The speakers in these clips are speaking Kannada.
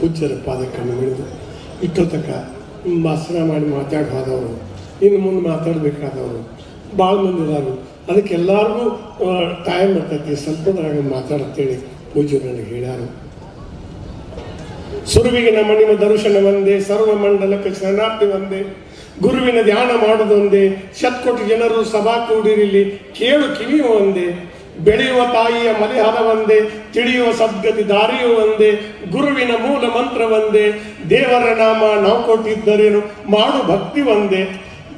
ಪೂಜ್ಯರ ಪಾದಕ್ಕನ್ನು ಹಿಡಿದು ಇಷ್ಟೊತ್ತಕ ಭಾಷಣ ಮಾಡಿ ಮಾತಾಡಿ ಹೋದವರು, ಇನ್ನು ಮುಂದೆ ಮಾತಾಡಬೇಕಾದವರು ಭಾಳ ಮಂದಿ ಇದ್ದಾರೆ ಅದಕ್ಕೆ ಎಲ್ಲರಿಗೂ ಟೈಮ್ ಇರ್ತೈತಿ ಸ್ವಲ್ಪದ್ರಾಗ ಮಾತಾಡತ್ತೇಳಿ ಪೂಜ್ಯರು ನನಗೆ ಹೇಳ್ಯಾರು. ಸುರುವಿಗೆ ನಮ್ಮ ನಿಮ್ಮ ದರ್ಶನ ಒಂದೇ, ಸರ್ವ ಮಂಡಲಕ್ಕೆ ಶರಣಾರ್ಥಿ ಒಂದೇ, ಗುರುವಿನ ಧ್ಯಾನ ಮಾಡೋದೊಂದೇ, ಶತ್ಕೋಟಿ ಜನರು ಸಭಾ ಕೂಡಿರಲಿ, ಕೇಳು ಕಿವಿಯು ಒಂದೇ. ಬೆಳೆಯುವ ತಾಯಿಯ ಮಲೆಹಾರ ಒಂದೇ, ತಿಳಿಯುವ ಸದ್ಗತಿ ದಾರಿಯು ಒಂದೇ, ಗುರುವಿನ ಮೂಲ ಮಂತ್ರ ಒಂದೇ, ದೇವರ ನಾಮ ನಾವು ಕೊಟ್ಟಿದ್ದರೇನು? ಮಾಡು ಭಕ್ತಿ ಒಂದೇ.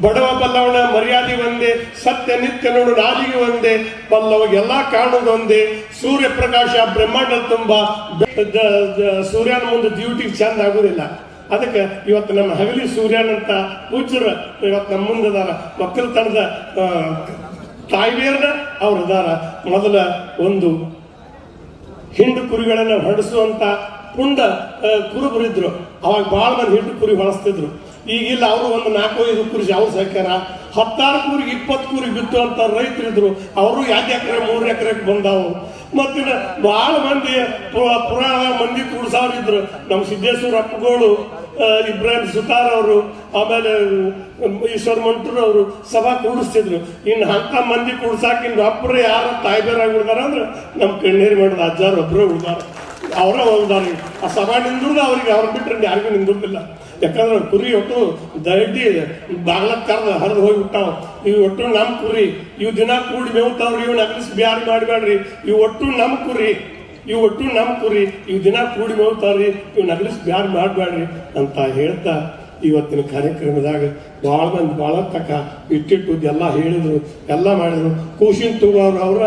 ಬಡವ ಬಲ್ಲವನ ಮರ್ಯಾದೆ ಒಂದೇ, ಸತ್ಯ ನಿತ್ಯ ನೋಡು ನಾಲಿಗೆ ಒಂದೇ ಬಲ್ಲವಗೆಲ್ಲ ಕಾಣುವುದೊಂದೇ ಸೂರ್ಯ ಪ್ರಕಾಶ ಬ್ರಹ್ಮಾಂಡ ತುಂಬ. ಸೂರ್ಯನ ಮುಂದೆ ಡ್ಯೂಟಿ ಚಂದ ಆಗುದಿಲ್ಲ. ಅದಕ್ಕೆ ಇವತ್ತು ನಮ್ಮ ಹಗಲಿ ಸೂರ್ಯನಂತ ಪೂಜರು ಇವತ್ತು ನಮ್ಮ ಮುಂದೆ ಒಕ್ಕಲ್ತನದ ಆ, ತಾಯ್ಬೇರ್ನ ಅವ್ರು ಅದಾರ ಮೊದಲ ಒಂದು ಹಿಂಡು ಕುರಿಗಳನ್ನ ಹೊರಡಿಸುವಂತ ಪುಂಡ ಕುರುಬರಿದ್ರು ಅವಾಗ ಬಹಳ ಮಂದಿ ಹಿಂಡು ಕುರಿ ಹೊಳಸ್ತಿದ್ರು. ಈಗಿಲ್ಲ ಅವರು ಒಂದು ನಾಲ್ಕು ಐದು ಕುರಿ ಅವ್ರು ಸಾಕ್ಯಾರ. ಹತ್ತಾರು ಕುರಿಗೆ ಇಪ್ಪತ್ತು ಕುರಿ ಬಿತ್ತುವಂತ ರೈತರಿದ್ರು. ಅವರು ಎರಡು ಎಕರೆ ಮೂರು ಎಕರೆಗೆ ಬಂದಾವು? ಮತ್ತೆ ಬಹಳ ಮಂದಿ ಪುರ- ಪುರಾಣ ಮಂದಿ ಕೂಡ್ಸಾರಿದ್ರು. ನಮ್ಮ ಸಿದ್ದೇಶ್ವರ ಅಪ್ಪಗಳು ಇಬ್ರಾಹಿಂ ಸುತಾರ್ ಅವರು, ಆಮೇಲೆ ಈಶ್ವರ್ ಮಂಟ್ರು ಅವರು ಸಭಾ ಕೂಡಿಸ್ತಿದ್ರು. ಇನ್ನು ಅಂತ ಮಂದಿ ಕೂಡ್ಸಾಕ ಇನ್ನು ಒಬ್ಬರು ಯಾರು ತಾಯ್ಬೇರಾಗಿ ಉಳ್ದಾರ ಅಂದ್ರೆ ನಮ್ಮ ಕಣ್ಣೀರು ಮಾಡಿದ ಅಜ್ಜಾರು ಒಬ್ಬರು ಉಳ್ದಾರ. ಅವರ ಹೋಗ್ದಾರ ಆ ಸಭಾ ನಿಂದ್ರದ ಅವ್ರಿಗೆ ಅವ್ರು ಬಿಟ್ಟರೆ ಯಾರಿಗೂ ನಿಂದಿಲ್ಲ ಯಾಕಂದ್ರೆ ಕುರಿ ಒಟ್ಟು ದಡ್ಡಿ ಕರ್ದ ಹರಿದು ಹೋಗಿ ಬಿಟ್ಟಾವ ಇವು ಒಟ್ಟು ನಮ್ಮ ಕುರಿ. ಇವು ದಿನ ಕೂಡಿ ಮೇವ್ತಾವ್ರಿ ಇವ್ನ ನಕಲಿಸ್ ಬ್ಯಾರಿ ಮಾಡಬೇಡ್ರಿ ಇವು ಒಟ್ಟು ನಮ್ಮ ಕುರಿ. ಇವು ಒಟ್ಟು ನಮ್ಮ ಕುರಿ. ಇವು ದಿನ ಕೂಡಿ ಮೇವ್ತಾವ್ರಿ ಇವು ನಗಲಿಸ್ ಬ್ಯಾಡ್ ಮಾಡಬೇಡ್ರಿ ಅಂತ ಹೇಳ್ತಾ ಇವತ್ತಿನ ಕಾರ್ಯಕ್ರಮದಾಗ ಭಾಳ ಮಂದಿ ಭಾಳ ತಕ್ಕ ಇಟ್ಟಿಟ್ಟು ಎಲ್ಲ ಹೇಳಿದರು, ಎಲ್ಲ ಮಾಡಿದ್ರು. ಕೂಸಿನ ತೂಗವ್ರು ಅವರ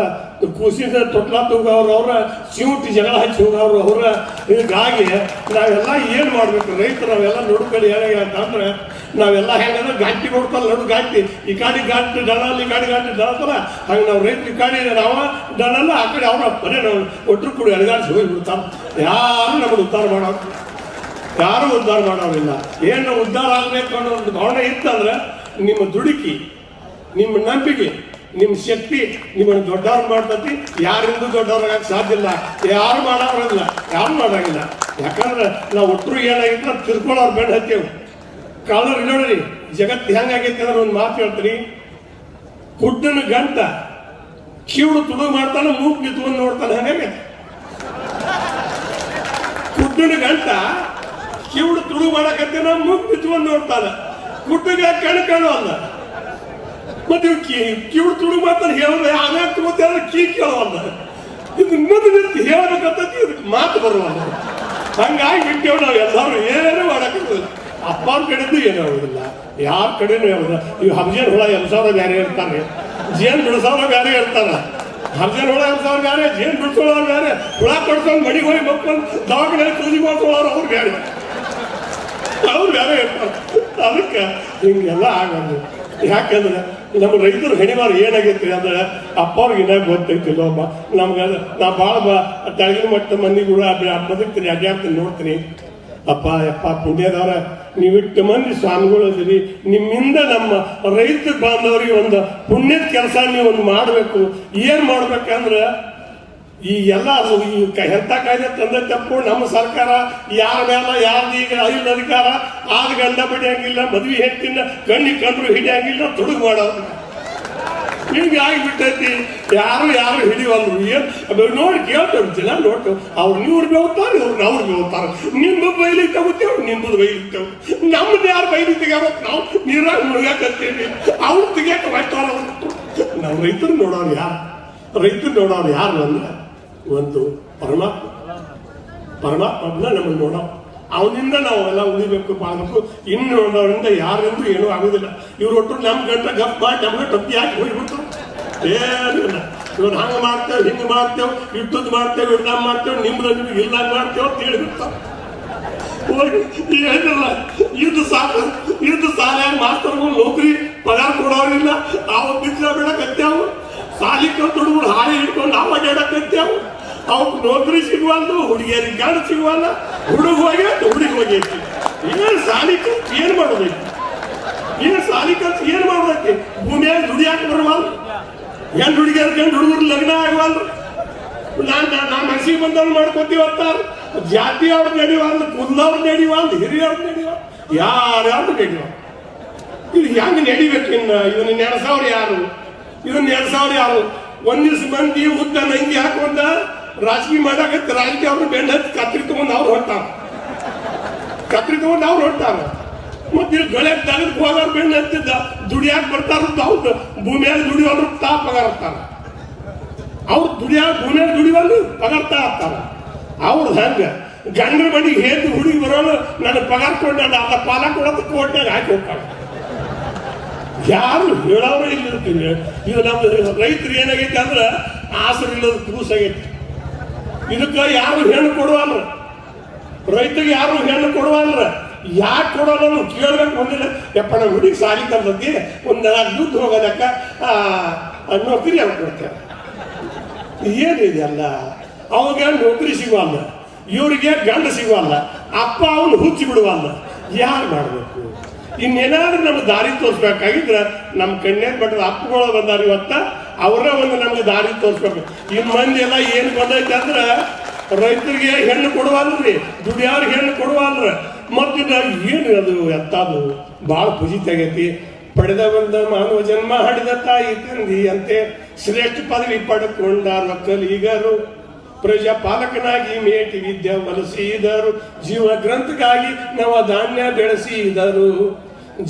ಕೂಸಿನ ತೊಟ್ಲ ತೂಗವ್ರು ಅವರ ಸಿವುಟಿ ಜಗಳ ಹಚ್ಚಿ ಅವರ. ಹೀಗಾಗಿ ನಾವೆಲ್ಲ ಏನು ಮಾಡ್ಬೇಕು? ರೈತರು ನಾವೆಲ್ಲ ನೋಡ್ಕೊಳ್ಳಿ ಹೇಳಿ ಅಂತಂದ್ರೆ ನಾವೆಲ್ಲ ಹೆಂಗಂದ್ರೆ ಗಾಟಿ ನೋಡ್ಕೊಳ್ಳಿ ನಡು ಗಾಟಿ ಈ ಕಾಡಿ ಗಾಟಿ ದನ ಈ ಕಾಡಿ ಗಾಟಿ ದಳತಲ್ಲ ಹಂಗೆ ನಾವು ರೈತ ಕಾಡಿ ನಾವ ದಳಲ್ಲ ಆ ಕಡೆ ಅವ್ರ ಬರೀ ನಾವು ಒಟ್ಟರು ಕೂಡ ಎಳಗಾಡಿಸಿ ಹೋಗಿ ಬಿಡ್ತಾರೆ ಯಾರು ನಮ್ಗೆ ಉದ್ಧಾರ ಮಾಡೋದು ಯಾರು ಉದ್ಧಾರ ಮಾಡೋರಿಲ್ಲ. ಏನು ಉದ್ಧಾರ ಆಗಬೇಕು ಅನ್ನೋ ಒಂದು ಭಾವನೆ ಇತ್ತಂದ್ರೆ ನಿಮ್ಮ ದುಡುಕಿ, ನಿಮ್ಮ ನಂಬಿಕೆ, ನಿಮ್ಮ ಶಕ್ತಿ ನಿಮ್ಮನ್ನು ದೊಡ್ಡವ್ರು ಮಾಡ್ತತಿ. ಯಾರಿಂದೂ ದೊಡ್ಡವ್ರಾಗಕ್ಕೆ ಸಾಧ್ಯ ಇಲ್ಲ. ಯಾರು ಮಾಡೋರಿಲ್ಲ ಯಾರು ಮಾಡೋಂಗಿಲ್ಲ ಯಾಕಂದ್ರೆ ನಾವು ಒಟ್ಟರು ಏನಾಗಿತ್ತು ತಿರ್ಕೊಳ್ಳೋರು ಬೇಡ ಹತ್ತೇವು. ಕಾಲರು ನೋಡ್ರಿ, ಜಗತ್ತು ಹೆಂಗಾಗೈತೆ ಅಂದ್ರೆ ಒಂದು ಮಾತು ಹೇಳ್ತೀನಿ. ಕುಡ್ಡನ ಗಂಟ ಕಿವುಡು ತುಡು ಮಾಡ್ತಾನೆ ಮೂಗ್ ಬಿತ್ತು ನೋಡ್ತಾನೆ. ಹಂಗಾಗೈತೆ? ಕುಡ್ಡನ ಗಂಟ ತುಳು ಮಾಡಕತ್ತೆ, ನಮ್ ಮುಗ್ ಬಿಚ್ಕೊಂಡ್ ನೋಡ್ತಾನೆ. ಕುಡ್ಡಗ ಕಣ್ ಅಲ್ಲ ಮತ್ತೆ ಇವ್ ಕಿವುಡು ತುಳು ಮಾಡ್ತಾನೆ ಹೇಳಿದ್ರೆ ಆಮೇಲೆ ಅಂದ್ರೆ ಕೀ ಕೇಳವಲ್ಲ ಇದು ಮುಂದೆ ನಿಂತು ಹೇಳಬೇಕಂತ ಇದಕ್ಕೆ ಮಾತು ಬರುವಲ್ಲ ಹಂಗಾಗಿ ಬಿಟ್ಟೇವ್ ನಾವು ಎಲ್ಲರೂ ಏನು ಮಾಡಕ್ಕಾಗಲ್ಲ. ಅಪ್ಪನ ಕಡೆದು ಏನು ಹೇಳುದಿಲ್ಲ ಯಾರ ಕಡೆನೂ ಹೇಳುದ ಇವು ಹಬ್ಜೇನ್ ಹುಳ ಎಲ್ಸವ್ರ ಬ್ಯಾರೆ ಇರ್ತಾರೆ ಜೇನ್ ಬಿಡಿಸೋರ ಬ್ಯಾರೆ ಇರ್ತಾರ ಹಬ್ಜೇನ್ ಹುಳ ಎಲ್ಸವ್ರ ಬ್ಯಾರೆ, ಜೇನ್ ಬಿಡಿಸೋಳ ಬ್ಯಾರೆ. ಹುಳ ಕೊಡ್ಸೋ ಮಡಿಗೆ ಹೋಗಿ ಮಕ್ಕಳು ದವಾಖಾನೆ ಕೂಲಿ ಮಾಡ್ಕೊಳ್ಳೋರು ಅವ್ರು ಬ್ಯಾರೆ. ಅವ್ರು ಬೇರೆ ಅದಕ್ಕೆ ಹಿಂಗೆಲ್ಲ ಆಗೋದು. ಯಾಕಂದ್ರೆ ನಮ್ಮ ರೈತರು ಹೆಣಿಮಾರು ಏನಾಗೈತಿ ಅಂದ್ರೆ ಅಪ್ಪವ್ರಿಗೆ ಇನ್ನ ಗೊತ್ತೈತಿಲ್ಲ ಒಬ್ಬ ನಮ್ಗೆ ನಾ ಭಾಳ ತಳಗಿನ ಮಟ್ಟ ಮಂದಿಗಳು ಬದುಕ್ತೀನಿ ಅಡ್ಡಾಡ್ತೀನಿ ನೋಡ್ತೀನಿ. ಅಪ್ಪ ಅಪ್ಪ ಪುಣ್ಯದವ್ರ ನೀವಿಟ್ಟು ಮಂದಿ ಸ್ವಾಮಿಗಳು ಅದೀರಿ. ನಿಮ್ಮಿಂದ ನಮ್ಮ ರೈತ ಬಾಂಧವರಿಗೆ ಒಂದು ಪುಣ್ಯದ ಕೆಲಸ ನೀವು ಒಂದು ಮಾಡಬೇಕು. ಏನು ಮಾಡ್ಬೇಕಂದ್ರೆ ಈ ಎಲ್ಲ ಎಂತ ಕಾಯ್ದೆ ತಂದೆ ತಪ್ಪು ನಮ್ಮ ಸರ್ಕಾರ, ಯಾರ ಮೇಲ ಯಾರ್ದು ಈಗ ಐದು ಅಧಿಕಾರ ಆದ ಗಂಡ ಬಿಡಿಯಂಗಿಲ್ಲ, ಮದ್ವೆ ಹೆಂಡತಿನ ಕಣ್ಣಿ ಕಂಡ್ರು ಹಿಡಿಯಂಗಿಲ್ಲ, ತುಡುಗು ಮಾಡೋದು ಹಿಂಗೆ ಆಗಿಬಿಟ್ಟೈತಿ. ಯಾರು ಯಾರು ಹಿಡಿವಲ್ರು ಏನು? ನೋಡಿ ಕೇಳ್ತೇವೆ ಜನ ನೋಡ್ತೇವೆ ಅವ್ರು ನೀವ್ರು ಬೇವ್ತಾರೆ, ಇವ್ರು ಅವ್ರು ಬೇವ್ತಾರೆ. ನಿಮ್ಮ ಬೈಲಿ ತಗೋತೇವೆ ನಿಮ್ಮದು ಬೈಲಿ ತಗೋ ನಮ್ದು ಯಾರು ಬೈಲಿ ತೆಗಿಬೇಕು ನಾವು? ನೀರಾಗ ಮುಳುಗಾಕತ್ತೀವಿ ಅವ್ರು ತೆಗಿಯಕ್ಕೆ ಮಾಡ್ತಾರ ನಾವು ರೈತರು ನೋಡೋರು ಯಾರು? ರೈತರು ನೋಡೋರು ಯಾರು ಅಂದ್ರೆ? ಒಂದು ಪರಮಾತ್ಮ ಪರಮಾತ್ಮನ ನಮ್ಮನ್ನು ನೋಡೋ. ಅವನಿಂದ ಎಲ್ಲ ಉಳಿಬೇಕು ಮಾಡಬೇಕು ಇನ್ನು ನೋಡೋರಿಂದ ಯಾರಿಂದೂ ಏನೂ ಆಗುದಿಲ್ಲ. ಇವ್ರು ಒಟ್ಟು ನಮ್ಮ ಗಂಟ ಗಪ್ ಮಾಡಿ ನಮ್ಗೆ ಟಪ್ಪಿ ಹಾಕಿ ಹೋಗ್ಬಿಟ್ಟು. ಇಲ್ಲ. ಇವ್ರು ಹಂಗ ಮಾಡ್ತೇವೆ, ಹಿಂಗೆ ಮಾಡ್ತೇವ್ ಇಟ್ಟದ್ದು ಮಾಡ್ತೇವೆ ಇಡ್ದಂಗ ಮಾಡ್ತೇವೆ ನಿಮ್ದು ನಿಮ್ಗೆ ಇಲ್ಲ ಮಾಡ್ತೇವೆ ಅಂತ ಹೇಳಿಬಿಡ್ತಾವೆ. ಏನಿಲ್ಲ ಇದು ಸಾಕು, ಇದು ಸಾಲಾಗಿ ಮಾಸ್ತರ್ಗಳು ನೌಕರಿ ಪಗಾರ ಕೊಡೋರಿಲ್ಲ ನಾವು ಬಿಸಿಲ ಬಿಡಕತ್ತೇವು ಸಾಲಿ ಸಾಲಿಕ ಹಾಳೆ ಇಟ್ಕೊಂಡು ಹಿಡ್ಕೊಂಡು ನಾವು ಅಡ್ಡಾಡಕತ್ತೇವು ಅವಕ್ಕೆ ನೌಕರಿ ಸಿಗುವಲ್ದು, ಹುಡುಗಿಯರಿಗೆ ಗಂಡ ಸಿಗುವಲ್ಲ, ಹುಡುಗ ಹೋಗಿ ಹುಡುಗಿ ಹೋಗಿ ಏನು ಸಾಲಿ ಕಲ್ತು ಏನು ಮಾಡೋದೈತಿ ಏನು ಸಾಲಿ ಕಲ್ತು ಏನು ಮಾಡೋದೈತಿ ಭೂಮಿಯಾಗ ಹಾಕಿ ಬರುವಲ್ಲ ಹೆಣ್ಣು ಹುಡುಗಿಯರ್ ಗಂಡು ಹುಡುಗರು ಲಗ್ನ ಆಗವಲ್ರು ನಾನ್ ನಾ ಮನಸ್ಸಿಗೆ ಬಂದವ್ರು ಮಾಡ್ಕೊತೀವಿ ಅಂತಾರ ಜಾತಿ ಅವ್ರ ನಡೆಯುವಲ್ಲ ಕುಂದವ್ರ ನಡೆಯುವಲ್ಲ ಹಿರಿಯವ್ರ ನಡೆಯುವ ಯಾರ್ಯಾರು ನಡೆಯುವ ಇದು ಹೆಂಗ್ ನಡಿಬೇಕು ಇನ್ನ? ಇದನ್ನ ಸಾವಿರ ಯಾರು? ಇದನ್ನ ಸಾವಿರ ಯಾರು? ಒಂದಿವ್ಸ ಮಂದಿ ಉದ್ದ ನಂಗಿ ಹಾಕೊಂಡ ರಾಜಕೀಯ ಮಾಡಾಕತ್ತ ರಾಜಕೀಯ ಅವ್ರನ್ನ ಬೆಂಡ ಕತ್ರಿ ತಗೊಂಡು ಅವ್ರು ಹೊಂಟಾರ. ಕತ್ರಿ ತಗೊಂಡು ಅವ್ರು ಹೊಂಟಾರ. ಮತ್ತೆ ಇಲ್ಲಿ ಗಳೆ ತಗದ್ ಹೋಗೋರ್ ಬೆಣ್ಣ ಹತ್ತಿದ್ದ ದುಡಿಯಾಕ ಬರ್ತಾರ ಅವ್ರು ಭೂಮಿಯಲ್ಲಿ ದುಡಿಯೋರು ತಾ ಪಗಾರ ಇರ್ತಾರ ಅವ್ರು ದುಡಿಯಾಕ ಭೂಮಿಯಲ್ಲಿ ದುಡಿಯೋರು ಪಗಾರ್ತಾ ಇರ್ತಾರ ಅವ್ರದ್ದು ಹಂಗ ಗಂಡರ ಮನೆಗೆ ಹೇಗೆ ಹುಡುಗಿ ಬರೋನು ನನ್ನ ಪಗಾರ ಕೊಂಡ ಅದ ಪಾಲ ಕೊಡೋದು ಕೋಟ್ನಾಗ ಹಾಕಿ ಹೋಗ್ತಾಳೆ ಯಾರು ಹೇಳೋರು ಇಲ್ಲಿ ಇರ್ತೀನಿ ಇದು ನಮ್ಮ ರೈತರು ಏನಾಗೈತೆ ಅಂದ್ರೆ ಆಸರು ಇಲ್ಲದ ಕೂಸ್ ಆಗೈತಿ. ಇದಕ್ಕೆ ಯಾರು ಹೆಣ್ಣು ಕೊಡುವಲ್ಲ ರೈತರಿಗೆ ಯಾರು ಹೆಣ್ಣು ಕೊಡುವಲ್ರ? ಯಾಕೆ ಕೊಡೋಲ್ಲ ನಾವು ಕೇಳ್ಬೇಕು ಒಂದಿಲ್ಲ ಯಪ್ಪ ಹುಡುಗಿ ಸಾಲಿ ತಂದದ್ದಿ ಒಂದು ನಾಲ್ಕು ದುಡ್ಡು ಹೋಗೋದಕ್ಕ ನೌಕರಿ ಅವ್ರು ಏನಿದೆ ಅಲ್ಲ ಅವಾಗ ನೌಕರಿ ಸಿಗುವಲ್ಲ ಇವರಿಗೆ ಗಂಡ ಸಿಗುವಲ್ಲ ಅಪ್ಪ ಅವನು ಹುಚ್ಚಿ ಬಿಡುವಲ್ಲ ಯಾರು ಮಾಡಬೇಕು? ಇನ್ನೇನಾದ್ರೂ ನಮ್ಗೆ ದಾರಿ ತೋರಿಸ್ಬೇಕಾಗಿದ್ರೆ ನಮ್ಮ ಕಣ್ಣೇರ್ ಮಟ್ಟದ ಅಪ್ಪುಗಳು ಬಂದಾರ ಇವತ್ತ, ಅವರ ಒಂದು ನಮ್ಗೆ ದಾರಿ ತೋರಿಸ್ಬೇಕು. ಇನ್ ಮಂದಿ ಎಲ್ಲ ಏನು ಬಂದೈತೆ ಅಂದ್ರೆ, ರೈತರಿಗೆ ಹೆಣ್ಣು ಕೊಡುವಲ್ರಿ ದುಡಿಯಾರ ಹೆಣ್ಣು ಕೊಡುವಲ್ರ ಮತ್ತೆ ಏನು ಅದು ಎತ್ತಾದು? ಭಾಳ ಪುಜಿ ಆಗೈತಿ ಪಡೆದ ಬಂದ ಮಾನವ ಜನ್ಮ, ಹಡಿದ ತಾಯಿ ತಂದಿ ಅಂತೆ. ಶ್ರೇಷ್ಠ ಪದವಿ ಪಡ್ಕೊಂಡ ಒಕ್ಕಲಿಗರು ಪ್ರಜಾಪಾಲಕನಾಗಿ ಮೇಟಿ ವಿದ್ಯೆ ವಲಸಿದರು ಜೀವ ಗ್ರಂಥಕ್ಕಾಗಿ ನವ ಧಾನ್ಯ ಬೆಳೆಸಿದರು.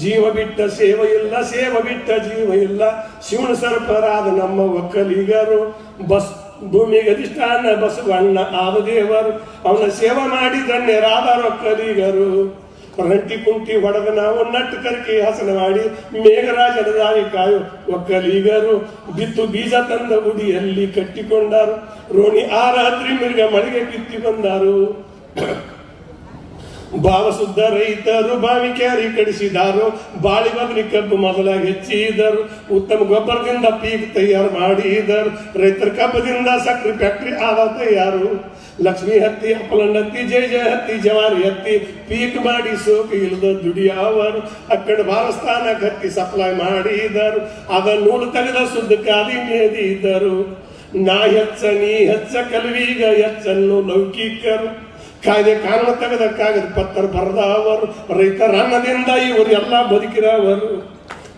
ಜೀವ ಬಿಟ್ಟ ಸೇವ ಇಲ್ಲ, ಸೇವ ಬಿಟ್ಟ ಜೀವ ಇಲ್ಲ, ಶಿವನ ಸರ್ಪರಾದ ನಮ್ಮ ಒಕ್ಕಲಿಗರು. ಬಸ್, ಭೂಮಿಗೆ ಅಧಿಷ್ಠಾನ ಬಸವಣ್ಣ ಆದ ದೇವರು ಅವನ ಸೇವೆ ಮಾಡಿ ಧನ್ಯರಾದ ಒಕ್ಕಲಿಗರು ರಂಟಿ ಕುಂಟಿ ಹೊಡೆದ ನಾವು ನಟ್ಟು ಕರ್ಕಿ ಹಸನ ಮಾಡಿ ಮೇಘರಾಜನ ದಾರಿ ಕಾಯು ಒಕ್ಕಲಿಗರು. ಬಿತ್ತು ಬೀಜ ತಂದ ಗುಡಿಯಲ್ಲಿ ಕಟ್ಟಿಕೊಂಡರು. ರೋಣಿ ಆ ರಾತ್ರಿ ಮಿರ್ಗ ಮಳೆಗೆ ಬಿತ್ತಿ ಬಂದರು. ಭಾವಸುದ್ದ ರೈತರು ಬಾವಿ ಕ್ಯಾರಿ ಕಡಿಸಿದಾರು. ಬಾಳಿ ಬದಲಿ ಕಬ್ಬು ಮೊದಲಾಗಿ ಹೆಚ್ಚಿದರು. ಉತ್ತಮ ಗೊಬ್ಬರದಿಂದ ಪೀಕ್ ತಯಾರು ಮಾಡಿದರು. ರೈತರ ಕಬ್ಬದಿಂದ ಸಕ್ಕರೆ ಫ್ಯಾಕ್ಟ್ರಿ ಆದ ತಯಾರು. ಲಕ್ಷ್ಮಿ ಹತ್ತಿ ಅಪ್ಪಲಂಡ ಹತ್ತಿ, ಜಯ ಜಯ ಹತ್ತಿ, ಜವಾರಿ ಹತ್ತಿ, ಪೀಕ್ ಮಾಡಿ ಸೋಕು ಇಲ್ಲದ ದುಡಿಯವರು ಅಕ್ಕಡೆ ಭಾರಸ್ಥಾನ ಹತ್ತಿ ಸಪ್ಲೈ ಮಾಡಿದರು. ಅದ ನೂಲು ತೆಗೆದ ಶುದ್ಧ ಕಾದಿ ಮೇದಿದ್ದರು ನಾ ಹೆಚ್ಚ, ನೀ ಹೆಚ್ಚ ಕಲ್ವೀಗ ಹೆಚ್ಚನ್ನು ಲೌಕಿಕರು. ಕಾಯ್ದೆ ಕಾರಣ ತೆಗೆದ ಕಾಗದ ಪತ್ರ ಬರೆದವರು. ರೈತರ ಅನ್ನದಿಂದ ಇವರು ಎಲ್ಲ ಬದುಕಿದವರು.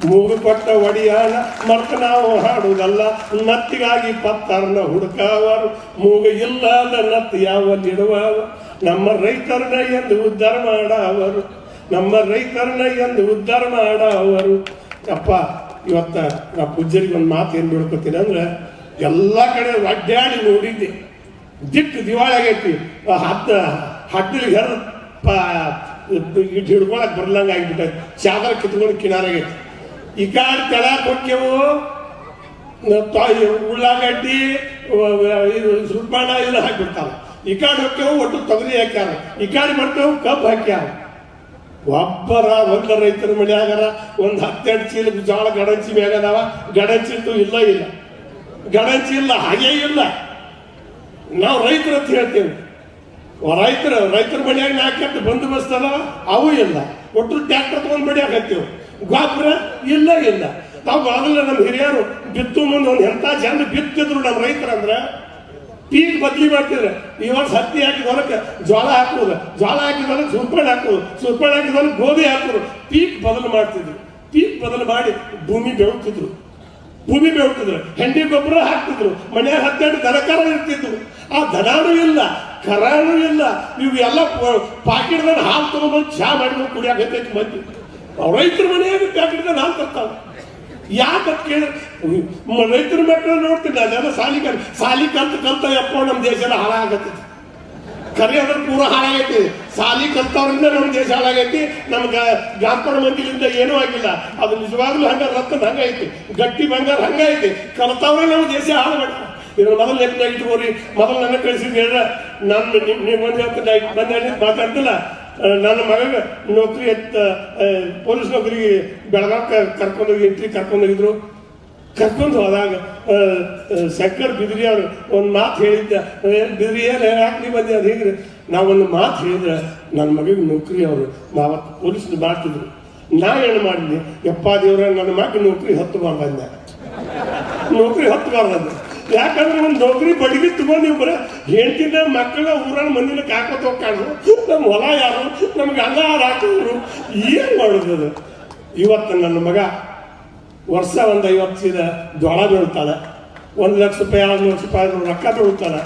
ಮೂಗು ಕೊಟ್ಟ ಒಡಿಯಾನ ಮರ್ತ ನಾವು ಹಾಡುವುದಲ್ಲ ನತ್ತಿಗಾಗಿ ಪತ್ತರ್ನ ಹುಡುಕಾವರು, ಮೂಗು ಇಲ್ಲದ ನತ್ತು ಯಾವಲ್ಲಿಡುವ ನಮ್ಮ ರೈತರನ್ನ ಎಂದು ಉದ್ಧಾರ ಮಾಡವರು, ನಮ್ಮ ರೈತರನ್ನ ಎಂದು ಉದ್ಧಾರ ಮಾಡವರು. ಅಪ್ಪ, ಇವತ್ತ ನಾ ಪೂಜ್ಯರಿಗೆ ಒಂದು ಮಾತು ಏನು ಬಿಡ್ಕೊತೀನಿ ಅಂದ್ರೆ, ಎಲ್ಲ ಕಡೆ ಒಡ್ಡಾಡಿ ನೋಡಿದ್ದೆ. ದಿಟ್ಟು ದಿವಾಳಿ ಆಗೈತಿ ಹತ್ತ ಹಟ್ಟಲಿಗೆ ಹರ ಇಟ್ಟು ಹಿಡ್ಕೊಳಕ್ ಬರ್ಲಂಗ ಆಗಿಬಿಟ್ಟೈತಿ. ಚಾದರ ಕಿತ್ಕೊಂಡು ಕಿನಾರಾಗೈತಿ. ಈ ಕಾಡ್ ತೆಳಕ್ ಕೊಟ್ಟೆವು ಉಳ್ಳಾಗಡ್ಡಿ ಇದು ಸುಬ್ಬಣ್ಣ ಇದು ಹಾಕಿಬಿಡ್ತಾರ ಈ ಕಾಡ್ ಒಟ್ಟು ತೊಗರಿ ಹಾಕ್ಯಾರ. ಈ ಕಾಡ್ ಮಾಡ್ತೇವು ಕಬ್ಬು ಹಾಕ್ಯಾರ. ಒಬ್ಬರ ಒಂದ ರೈತರ ಮನೆಯಾಗಾರ ಒಂದು ಹತ್ತೆರಡು ಚೀಲ ಜೋಳ ಗಡಂಚಿ ಮ್ಯಾಗದಾವ. ಗಡಂಚಿ ಇಲ್ಲ ಇಲ್ಲ. ಗಡಂಚಿ ಇಲ್ಲ, ಹಾಗೇ ಇಲ್ಲ. ನಾವು ರೈತರು ಅಂತ ಹೇಳ್ತೇವೆ. ರೈತರ ರೈತರ ಮನೆಯಾಗ ನಾಲ್ಕು ಬಂದು ಬಸ್ತಾರ ಅವು ಇಲ್ಲ. ಒಟ್ಟು ಟ್ಯಾಕ್ಟರ್ ತಗೊಂಡ್ ಹತ್ತೀವಿ ಗೊಬ್ಬರ ಇಲ್ಲ ಇಲ್ಲ. ನಾವು ಮೊದಲ ನಮ್ಮ ಹಿರಿಯರು ಬಿತ್ತು ಮುಂದೆ ಒಂದು ಎಂತ ಜನ ಬಿತ್ತಿದ್ರು ನಮ್ಮ ರೈತರಂದ್ರೆ? ಪೀಕ್ ಬದ್ಲಿ ಮಾಡ್ತಿದ್ರೆ. ಈ ವರ್ಷ ಹತ್ತಿ ಹಾಕಿದ ಹೊಲಕ್ಕೆ ಜೋಳ ಹಾಕುವುದು. ಜೋಳ ಹಾಕಿದ ಹೊಲಕ್ಕೆ ಸುರ್ಪಣೆ ಹಾಕಿದ ಗೋಧಿ ಹಾಕುವುದು. ಪೀಕ್ ಬದಲು ಮಾಡ್ತಿದ್ರು. ಪೀಕ್ ಬದಲು ಮಾಡಿ ಭೂಮಿ ಬೆಳಗ್ತಿದ್ರು ಭೂಮಿ ಬೆಳ್ತಿದ್ರು ಹೆಂಡಿ ಗೊಬ್ಬರ ಹಾಕ್ತಿದ್ರು. ಮನೆಯ ಹತ್ತೆರಡು ದನಕರ ಇರ್ತಿದ್ರು. ಆ ದನಾನು ಇಲ್ಲ, ಕರಾನು ಇಲ್ಲ. ನೀವು ಎಲ್ಲ ಪಾಕಿಟ್ದಾಗ ಹಾಲು ತಗೊಂಡ್ಬಂದು ಚಹಾ ಮಾಡಿ ಕುಡಿಯಾಕತ್ತೈತಿ ಮಂದಿ ರೈತರ ಮನೆಯಾಗ ಪ್ಯಾಕೆಟ್ದಾಗ ಹಾಲು ತರ್ತಾವ. ಯಾಕೆ ಕೇಳಿ ರೈತರ ಮಕ್ಕಳು ನೋಡ್ತೀನಿ, ಅದೆಲ್ಲ ಸಾಲಿ ಕಲ್ ಸಾಲಿ ಕಲ್ತು ಕಲ್ತ ಎಪ್ಪ ನಮ್ಮ ದೇಶ ಎಲ್ಲ ಹಾಳಾಗತ್ತೈತಿ ಕರೆ ಅದ್ರ ಪೂರ ಹಾಳಾಗೈತಿ. ಸಾಲಿ ಕಲ್ತವ್ರಿಂದ ನಮ್ಮ ದೇಶ ಹಾಳಾಗೈತಿ. ನಮ್ಗೆ ಗಾಂಪಡ ಮಂದಿಲಿಂದ ಏನೂ ಆಗಿಲ್ಲ. ಅದು ನಿಜವಾಗ್ಲೂ ಹಂಗ ರಕ್ತದ ಹಂಗೈತಿ ಗಟ್ಟಿ ಬಂಗಾರ ಹಂಗೈತಿ ಕಲ್ತವ್ರೆ ನಮ್ಮ ದೇಶ ಹಾಳು ಇದ್ರ ಮೊದಲು ನೆನಪಿನಾಗ ಇಟ್ಕೋರಿ ಮೊದಲು ನನ್ನ ಕಳಿಸಿದ್ರೆ ನಮ್ಮ ನಿಮ್ಮ ಬಂದು ಮಾತಾಡ್ತಿಲ್ಲ. ನನ್ನ ಮಗ ನೌಕರಿ ಎತ್ತ ಪೊಲೀಸ್ ನೌಕರಿಗೆ ಬೆಳಗಾವ್ ಕರ್ಕೊಂಡೋಗಿ ಎಂಟ್ರಿ ಕರ್ಕೊಂಡೋಗಿದ್ರು ಕರ್ಕೊಂಡು ಹೋದಾಗ ಶಂಕರ್ ಬಿದ್ರಿ ಅವರು, ಒಂದು ಮಾತು ಹೇಳಿದ್ದ. ಬಿದ್ರಿ, ಏನು ಯಾಕೆ ನೀವು ಬಂದೆ? ಅದು ಹೇಗ್ರಿ. ನಾವೊಂದು ಮಾತು ಹೇಳಿದ್ರೆ ನನ್ನ ಮಗಿಗೆ ನೌಕರಿ ಅವರು ನಾವು ಪೊಲೀಸ್ ಮಾಡ್ತಿದ್ರು ನಾ ಏನು ಮಾಡಿದ್ದೆ ಯಪ್ಪ ದೇವ್ರ ನನ್ನ ಮಗ ನೌಕರಿ ಹತ್ತು ಅಂದೆ ನೌಕರಿ ಹತ್ತು ಅಂದೆ ಯಾಕಂದ್ರೆ ಒಂದು ನೌಕರಿ ಬಡಿಗೆ ತಗೊಂಡು ನೀವು ಬರ ಹೆಂಡತಿನ ಮಕ್ಕಳ ಊರನ್ನ ಮಂದಿನ ಕಾಕೋತ ಹೋಗ್ಕಾಡು ನಮ್ಮ ಹೊಲ ಯಾರು, ನಮ್ಗೆ ಅಲ್ಲ ಹಾಕಿದ್ರು? ಏನ್ ಮಾಡುದು ಇವತ್ತು ನನ್ನ ಮಗ ವರ್ಷ ಒಂದು ಐವತ್ತು ಸೀದ ದೊಳ ಬೀಳ್ತಾಳೆ. ಒಂದು ಲಕ್ಷ ರೂಪಾಯಿ, ಎರಡು ಲಕ್ಷ ರೂಪಾಯಿ ರೊಕ್ಕ ಬೀಳ್ತಾಳೆ.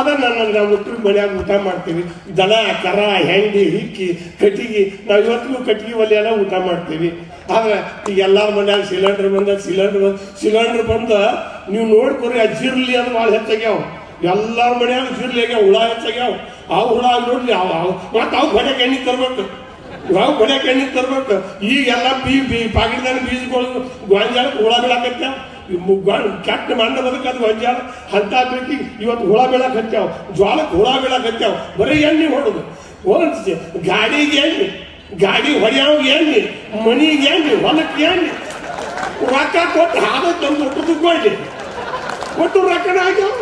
ಅದನ್ನ ನನ್ನ ನಾವು ಉತ್ತರ ಮನೆಯಾಗ ಊಟ ಮಾಡ್ತೀವಿ. ದನ, ಕರ, ಹೆಂಡಿ, ಹಿಕ್ಕಿ, ಕಟ್ಟಿಗೆ, ನಾವು ಇವತ್ತಿಗೂ ಕಟ್ಟಿಗೆ ಒಲೆಯೆಲ್ಲ ಊಟ ಮಾಡ್ತೀವಿ. ಆದರೆ ಈಗ ಎಲ್ಲಾರ ಮನೆಯಾಗ ಸಿಲಿಂಡರ್ ಬಂದ ಸಿಲಿಂಡರ್ ಬಂದ ಸಿಲಿಂಡರ್ ಬಂದ ನೀವು ನೋಡ್ಕೊರಿ ಆ ಜೀರ್ಲಿ ಅದು ಭಾಳ ಹೆಚ್ಚಾಗ್ಯಾವ. ಎಲ್ಲಾರ ಮನೆಯಾಗ ಜೀರ್ಲಿ ಆಗ್ಯಾವ, ಹುಳ ಹೆಚ್ಚಾಗ್ಯಾವ. ಆ ಹುಳ ನೋಡ್ಲಿ ಅವ ಮತ್ತೆ ಅವು ಹೊಡೆಗೆ ಎಣ್ಣೆ ತರ್ಬೇಕು. ನಾವು ಹೊಡೆಗೆ ಎಣ್ಣೆ ತರ್ಬೇಕು. ಈಗೆಲ್ಲ ಬೀ ಬೀ ಪಾಕಿಟ್ದಾಗ ಬೀಜಗಳು ಗೊಂಜಾಳಕ್ಕೆ ಹುಳ ಬೀಳಾಕತ್ಯಾವ ಕೆಟ್ಟ ಮಂಡ ಬದಕದ ಗೊಂಜಾಳ. ಹಂತ ಬೇಕಿ ಇವತ್ತು ಹುಳ ಬೀಳಕ್ ಹತ್ಯಾವ ಜ್ವಾಳಕ್ಕೆ ಹುಳ ಬೀಳಕ್ ಹತ್ಯಾವ ಬರೀ ಎಣ್ಣೆ ಹೊಡೋದು. ಒಂದ್ ಗಾಡಿಗೆ ಎಣ್ಣೆ, ಗಾಡಿ ಹೊಡೆಯವ್ ಎಣ್ಣೆ, ಮನಿಗೆ ಎಣ್ಣೆ ಹೊಲಕ್ಕೆ ಎಣ್ಣೆ. ರೊಕ್ಕ ಕೊಟ್ಟು ಹಾದ ತಂದು ಒಟ್ಟು ತಗೊಂಡು ಒಟ್ಟು ರೊಕ್ಕನ ಆಗ್ಯಾವ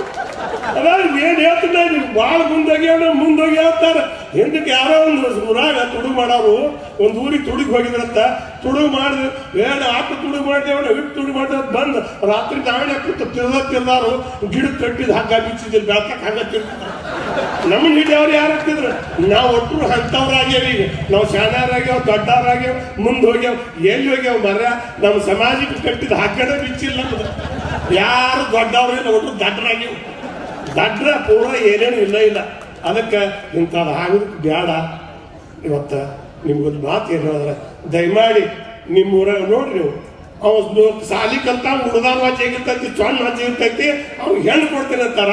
ಅದ ಏನ್ ಹೇಳ್ತಿಲ್ಲ ನೀವು ಭಾಳ ಮುಂದೋಗ್ಯಾವ ಮುಂದೋಗಿ ಹಿಂದಕ್ಕೆ ಯಾರೋ ಒಂದು ಊರಾಗ ತುಡುಗು ಮಾಡೋರು, ಒಂದು ಊರಿಗೆ ತುಡುಗ್ ಹೋಗಿದ್ರಂತ ತುಡುಗು ಮಾಡಿದ್ರು ಏನು ಆಟ ತುಡುಗು ಮಾಡ್ದೇವ ಇಟ್ಟು ತುಡುಗು ಮಾಡಿದ್ರೆ ಬಂದು ರಾತ್ರಿ ನಾಳೆ ಕೂತು ತಿರ್ದ ತಿರ್ದಾರು ಗಿಡ ಕಟ್ಟಿದ ಹಗ್ಗ ಬಿಚ್ಚಿದ್ರು ಬೆಳ್ತಕ್ಕೆ ಹಗ್ಗ ತಿರ್ತಿದ್ರು ನೀಡಿ ಹಿಡಿಯವ್ರು ಯಾರು ಹಾಕ್ತಿದ್ರು? ನಾವು ಒಟ್ಟರು ಅಂಥವ್ರಾಗ್ಯಾವ ಈಗ ನಾವು ಶಾಣಾರಾಗ್ಯಾವ ದೊಡ್ಡವರಾಗ್ಯಾವ ಮುಂದೆ ಹೋಗ್ಯಾವ ಎಲ್ಲಿ ಹೋಗ್ಯಾವ ಮರ ನಮ್ಮ ಸಮಾಜಕ್ಕೆ ಕಟ್ಟಿದ ಹಾಕಡೆ ಬಿಚ್ಚಿಲ್ಲ ನಮ್ದು. ಯಾರು ದೊಡ್ಡವ್ರು ಇಲ್ಲ ಒಟ್ಟು ದಡ್ಡರಾಗ್ಯಾವ ದಡ್ರ ಪೂರ ಏನೇನು ಇಲ್ಲ ಇಲ್ಲ. ಅದಕ್ಕೆ ಇಂಥದ್ದು ಆಗೋದಕ್ಕೆ ಬೇಡ ಇವತ್ತು ನಿಮ್ಗೊಂದು ಮಾತು ಏನು ಹೇಳಿದ್ರೆ, ದಯಮಾಡಿ ನಿಮ್ಮ ಊರಾಗ ನೋಡ್ರಿ ನೀವು. ಅವ ಸಾಲಿ ಕಲ್ತ ಹುಡುಗಾರ ವಾಚಿ ಆಗಿರ್ತೈತಿ ಚೊಣ್ಣ ವಾಚಿ ಇರ್ತೈತಿ ಅವ್ನು ಹೆಣ್ಣು ಕೊಡ್ತೀನಿ ಅಂತಾರ.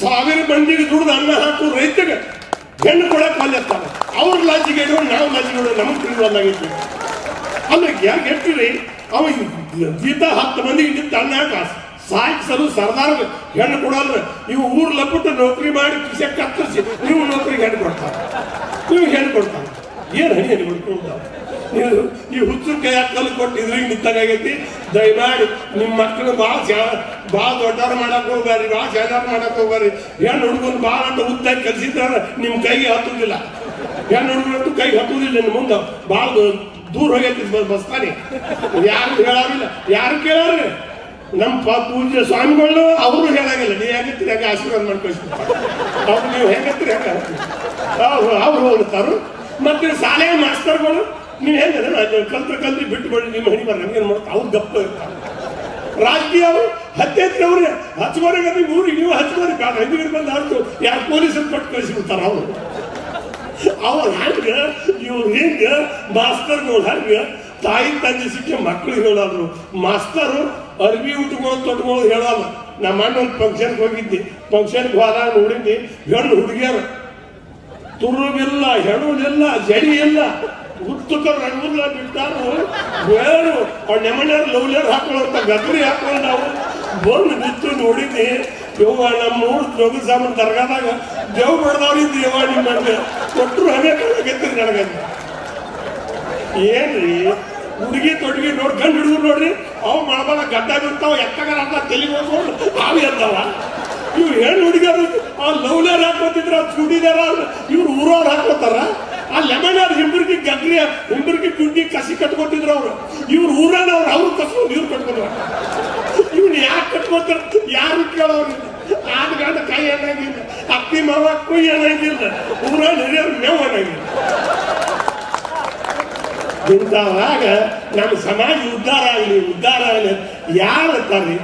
ಸಾವಿರ ಮಂದಿಗೆ ದುಡ್ದು ಅನ್ನ ಹಾಕು ರೈತಗೆ ಹೆಣ್ಣು ಕೊಡಕ್ ಅಲ್ಲಿರ್ತಾರ ಅವ್ರ ಲಾಜಿಗೆ ನಾವು ಲಾಜಿಗೆ ನಮ್ಗೆ ನಮಗೆ ತಿಳಿವಲ್ಲಾಗೈತಿ ಅಲ್ಲ, ಯಾಕೆ ಹೇಳ್ತೀರಿ? ಅವ ಜೀತ ಹತ್ತು ಮಂದಿ ಇದ್ದಿದ್ದ ಹಾಕ ಸಾಯಿಸಲು ಸರ್ದಾರ್ ಹೆಣ್ಣು ಕೊಡಲ್ಲ ಇವು ಊರ್ ಲಪ್ಪಟ್ಟು ನೌಕರಿ ಮಾಡಿ ಕಿಸೆ ಕತ್ತರಿಸಿ ನೀವು ನೌಕರಿಗೆ ಹೆಣ್ಣು ಕೊಡ್ತಾರೆ. ನೀವು ಹೆಣ್ಣು ಕೊಡ್ತಾರೆ. ಏನು ಹಣಿ ಹೆಣ್ಣು ಕೊಡ್ತಾವ ನೀವು ಈ ಹುಚ್ಚು ಕೈ ಕಲ್ಲು ಕೊಟ್ಟು ಇದ್ರಿಗೆ ನಿಂತಾಗೈತಿ ದಯಮಾಡಿ ನಿಮ್ಮ ಮಕ್ಕಳು ಭಾಳ ಜಾ ಭಾಳ ದೊಡ್ಡವ್ರು ಮಾಡಕ್ ಹೋಗ್ಬಾರಿ ಭಾಳ ಶಾಜಾರ ಮಾಡಕ್ ಹೋಗ್ಬಾರಿ ಹೆಣ್ಣು ಹುಡುಗನ್ ಭಾಳ ಅಂತ ಉದ್ದಾಗಿ ಕಲ್ಸಿದ್ರ ನಿಮ್ಮ ಕೈಗೆ ಹತ್ತುದಿಲ್ಲ. ಹೆಣ್ಣು ಹುಡುಗರಂತೂ ಕೈಗೆ ಹತ್ತುದಿಲ್ಲ ಇನ್ನು ಮುಂದೆ. ಭಾಳ ದೂರ ಹೋಗೈತಿ ಬ- ಬಸ್ತಾನೆ. ಯಾರು ಹೇಳಾರಿಲ್ಲ. ಯಾರು ಕೇಳಾರ್ರಿ ನಮ್ಮ ಪೂಜೆ ಸ್ವಾಮಿಗಳು, ಅವರು ಹೇಳಾಗಿಲ್ಲ. ನೀ ಹೆಂಗತ್ತೀರಿ ಹಾಗೆ ಆಶೀರ್ವಾದ ಮಾಡಿ ಕಳಿಸ್ಬಿಡ್ತಾರೆ ಅವ್ರು ನೀವು ಹೆಂಗತ್ತೀರಿ ಹೆಂಗ ಅವ್ರು ಅವ್ರು ಹೋಗ್ತಾರು. ಮತ್ತೆ ಶಾಲೆಯ ಮಾಸ್ತರ್ಗಳು, ನೀವು ಹೆಂಗ ಕಲ್ತ್ರ ಕಲ್ತ್ರಿ ಬಿಟ್ಟು ಬಿಡಿ ನಿಮ್ಮ ಹಣಿ ಬರ್ರಿ. ನಮ್ಗೇನು ಮಾಡ್ತಾರೆ? ಅವ್ರು ಗಪ್ಪ ಇರ್ತಾರೆ. ರಾಜಕೀಯ ಅವರು ಹತ್ತೈತ್ರಿ ಅವ್ರಿಗೆ ಹಚ್ಕೋರಿಗೆ ನೀವು ಊರಿಗೆ ನೀವು ಹಚ್ಕೋರಿ ಬೇಡ. ಹೆಂಗಿರ್ ಬಂದು ಯಾರು ಪೊಲೀಸರು ಕೊಟ್ಟು ಕಳಿಸ್ಬಿಡ್ತಾರೆ ಅವರು. ಅವ್ರು ಹಂಗ ಇವ್ರು ಹಿಂಗೆ ಮಾಸ್ತರ್ ನೋಡಿ ಹಂಗೆ? ತಾಯಿ, ತಂದೆ ಸಿಕ್ಕ ಮಕ್ಕಳು ಹೇಳಾದ್ರು. ಮಾಸ್ತರು ಅರ್ಬಿ ಉಟ್ಕೊಂಡು ತೊಟ್ಕೊಂಡು ಹೇಳಲ್ಲ ನಮ್ಮ ಅಣ್ಣ ಒಂದು ಫಂಕ್ಷನ್ಗೆ ಹೋಗಿದ್ದೆ. ಫಂಕ್ಷನ್ಗೆ ಹೋದ ನೋಡಿದ್ದೆ, ಹೆಣ್ಣು ಹುಡುಗಿಯರು. ತುರುವಿಲ್ಲ, ಹೆಣುವಿಲ್ಲ ಜಡಿ ಇಲ್ಲ ಉತ್ತುಕ ರಂಗುಲ್ಲ ಬಿಟ್ಟಾರು. ಬೇರು ಅವ್ರ ನೆಮಣ್ಯಾರು ಲವ್ಲಿಯರ್ ಗದರಿ ಗದ್ರಿ ಹಾಕೊಂಡು ನಾವು ಬಂದು ಬಿತ್ತು ನೋಡಿದ್ದೆ. ಯವ್ವ, ನಮ್ಮ ಮೂರು ಜೋಗಿ ಸಾಮಾನು ದರ್ಗಾದಾಗ ದೇವ್ ಬಡ್ದವ್ರಿದ್ದು ಯವ್ವ ನಿಮ್ಮಂಗೆ ಕೊಟ್ಟರು ಅನೇಕ ಕಾಣಕತ್ತೀರಿ ನನಗೆ ಏನ್ರಿ? ಹುಡುಗಿ ತೊಡಗಿ ನೋಡಿ ಗಂಡು ಹಿಡಿದ್ರು ನೋಡ್ರಿ, ಅವು ಮಾಡಬಾರ ಗಡ್ಡ ಬಿಡ್ತಾವ ಎತ್ತಗಾರ ಅಂತ ತೆಲಿ ಹೋಗ್ಕೊಂಡು ಹಾವಿ ಅಂತಾವ ಇವ್ರು ಹೆಣ್ಣು ಹುಡುಗರು ಆ ಲವ್ಲೇರ್ ಹಾಕೋತಿದ್ರ ಚೂಡಿದಾರ, ಇವ್ರು ಊರವ್ರು ಹಾಕೋತಾರ ಆ ಲೆಮನ್ ಹಿಂಬರ್ಗಿ ಗದ್ರಿ ಹಿಂಬರ್ಗಿ ಗುಂಡಿ ಕಸಿ ಕಟ್ಕೊತಿದ್ರು ಅವ್ರು. ಇವ್ರು ಊರನ್ನ ಅವ್ರು ಅವ್ರು ಕಸ್ಕೊಂಡು ಇವ್ರು ಕಟ್ಕೊಂಡ್ರ ಇವ್ನು ಯಾಕೆ ಕಟ್ಕೋತಾರ? ಯಾರು ಕೇಳೋರು? ಆದ ಗಂಡ ಕೈ ಅನ್ನಂಗಿಲ್ಲ, ಅಕ್ಕಿ ಮಾವ ಕುಯ್ ಅನ್ನಂಗಿಲ್ಲ ಊರಲ್ಲಿ ಹಿರಿಯರು ಮೇವ್ ಅನ್ನಂಗಿಲ್ಲ. ಇಂಥವಾಗ ನಮ್ಮ ಸಮಾಜ ಉದ್ಧಾರ ಆಗಲಿ ಉದ್ಧಾರ ಆಗಲಿ ಯಾರು ಅಂತಾರ್ರಿ